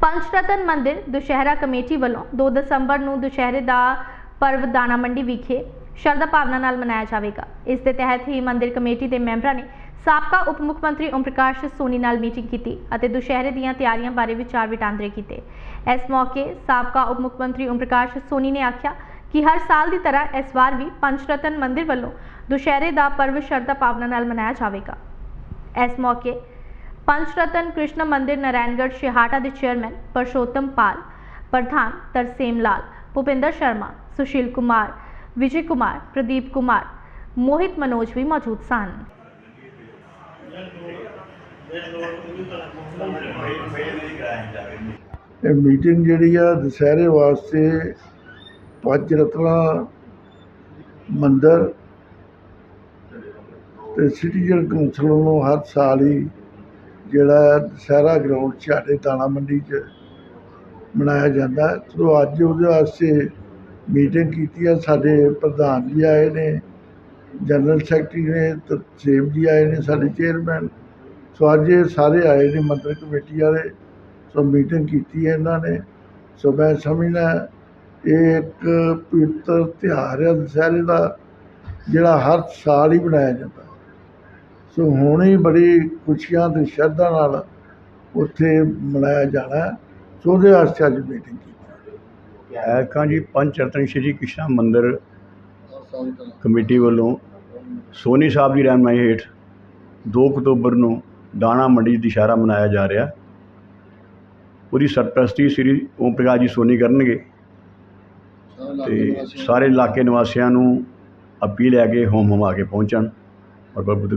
ਪੰਚ ਰਤਨ ਮੰਦਿਰ ਦੁਸ਼ਹਿਰਾ ਕਮੇਟੀ ਵੱਲੋਂ 2 ਦਸੰਬਰ ਨੂੰ ਦੁਸ਼ਹਿਰੇ ਦਾ ਪਰਵ ਦਾਣਾ ਮੰਡੀ ਵਿਖੇ ਸ਼ਰਧਾ ਭਾਵਨਾ ਨਾਲ ਮਨਾਇਆ ਜਾਵੇਗਾ। ਇਸ ਦੇ ਤਹਿਤ ਹੀ ਮੰਦਿਰ ਕਮੇਟੀ ਦੇ ਮੈਂਬਰਾਂ ਨੇ ਸਾਬਕਾ ਉਪ ਮੁੱਖ ਮੰਤਰੀ ਓਮ ਪ੍ਰਕਾਸ਼ ਸੋਨੀ ਨਾਲ ਮੀਟਿੰਗ ਕੀਤੀ ਅਤੇ ਦੁਸ਼ਹਿਰੇ ਦੀਆਂ ਤਿਆਰੀਆਂ ਬਾਰੇ ਵਿਚਾਰ ਵਟਾਂਦਰੇ ਕੀਤੇ। ਇਸ ਮੌਕੇ ਸਾਬਕਾ ਉਪ ਮੁੱਖ ਮੰਤਰੀ ਓਮ ਪ੍ਰਕਾਸ਼ ਸੋਨੀ ਨੇ ਆਖਿਆ ਕਿ ਹਰ ਸਾਲ ਦੀ ਤਰ੍ਹਾਂ ਇਸ ਵਾਰ ਵੀ ਪੰਚ ਰਤਨ ਮੰਦਿਰ ਵੱਲੋਂ ਦੁਸ਼ਹਿਰੇ ਦਾ ਪਰਵ ਸ਼ਰਧਾ ਭਾਵਨਾ ਨਾਲ ਮਨਾਇਆ ਜਾਵੇਗਾ। ਇਸ ਮੌਕੇ ਪੰਚ ਰਤਨ ਕ੍ਰਿਸ਼ਨ ਮੰਦਿਰ ਨਾਰਾਇਣਗੜ੍ਹ ਸ਼ਿਹਾਟਾ ਦੇ ਚੇਅਰਮੈਨ ਪਰਸ਼ੋਤਮ ਪਾਲ, ਪ੍ਰਧਾਨ ਤਰਸੇਮ ਲਾਲ, ਭੁਪਿੰਦਰ ਸ਼ਰਮਾ, ਸੁਸ਼ੀਲ ਕੁਮਾਰ, ਵਿਜੇ ਕੁਮਾਰ, ਪ੍ਰਦੀਪ ਕੁਮਾਰ, ਮੋਹਿਤ ਮਨੋਜ ਵੀ ਮੌਜੂਦ ਸਨ। ਇਹ ਮੀਟਿੰਗ ਜਿਹੜੀ ਆ, ਦੁਸਹਿਰੇ ਵਾਸਤੇ ਪੰਜ ਰਤਨਾ ਮੰਦਰ ਤੇ ਸਿਟੀਜ਼ਨ ਕੌਂਸਲ ਨੂੰ ਹਰ ਸਾਲ ਹੀ ਜਿਹੜਾ ਦੁਸਹਿਰਾ ਗਰਾਊਂਡ 'ਚ ਸਾਡੇ ਦਾਣਾ ਮੰਡੀ 'ਚ ਮਨਾਇਆ ਜਾਂਦਾ ਸੋ ਅੱਜ ਉਹਦੇ ਵਾਸਤੇ ਮੀਟਿੰਗ ਕੀਤੀ ਆ ਸਾਡੇ ਪ੍ਰਧਾਨ ਜੀ ਆਏ ਨੇ ਜਨਰਲ ਸੈਕਟਰੀ ਨੇ ਤਰਸੇਮ ਜੀ ਆਏ ਨੇ, ਸਾਡੇ ਚੇਅਰਮੈਨ ਸੋ ਅੱਜ ਇਹ ਸਾਰੇ ਆਏ ਨੇ ਮੰਦਰ ਕਮੇਟੀ ਵਾਲੇ। ਸੋ ਮੀਟਿੰਗ ਕੀਤੀ ਹੈ ਇਹਨਾਂ ਨੇ। ਸੋ ਮੈਂ ਸਮਝਦਾ ਇਹ ਇੱਕ ਪਵਿੱਤਰ ਤਿਉਹਾਰ ਹੈ। ਦੁਸਹਿਰੇ ਦਾ ਜਿਹੜਾ ਹਰ ਸਾਲ ਹੀ ਬਣਾਇਆ ਜਾਂਦਾ ਸੋ ਹੁਣ ਹੀ ਬੜੀ ਖੁਸ਼ੀਆਂ ਤੇ ਸ਼ਰਧਾ ਨਾਲ ਉੱਥੇ ਮਨਾਇਆ ਜਾਣਾ ਸੋ ਉਹਦੇ ਵਾਸਤੇ ਅੱਜ ਮੀਟਿੰਗ ਕੀਤੀ ਐਰਕਾਂ ਜੀ, ਪੰਜ ਰਤਨ ਸ਼੍ਰੀ ਕ੍ਰਿਸ਼ਨਾ ਮੰਦਿਰ ਕਮੇਟੀ ਵੱਲੋਂ ਸੋਨੀ ਸਾਹਿਬ ਦੀ ਰਹਿਨਮਾਈ ਹੇਠ 2 ਅਕਤੂਬਰ ਨੂੰ ਦਾਣਾ ਮੰਡੀ ਦੁਸ਼ਹਿਰਾ ਮਨਾਇਆ ਜਾ ਰਿਹਾ। ਉਹਦੀ ਸਰਪ੍ਰਸਤੀ ਸ੍ਰੀ ਓਮ ਪ੍ਰਕਾਸ਼ ਜੀ ਸੋਨੀ ਕਰਨਗੇ। ਤੇ ਸਾਰੇ ਇਲਾਕੇ ਨਿਵਾਸੀਆਂ ਨੂੰ ਅਪੀਲ ਹੈ ਕਿ ਹੋਮ ਹਮ ਆ ਕੇ ਪਹੁੰਚਣ। ਔਰ ਪ੍ਰਭੂ ਦੇ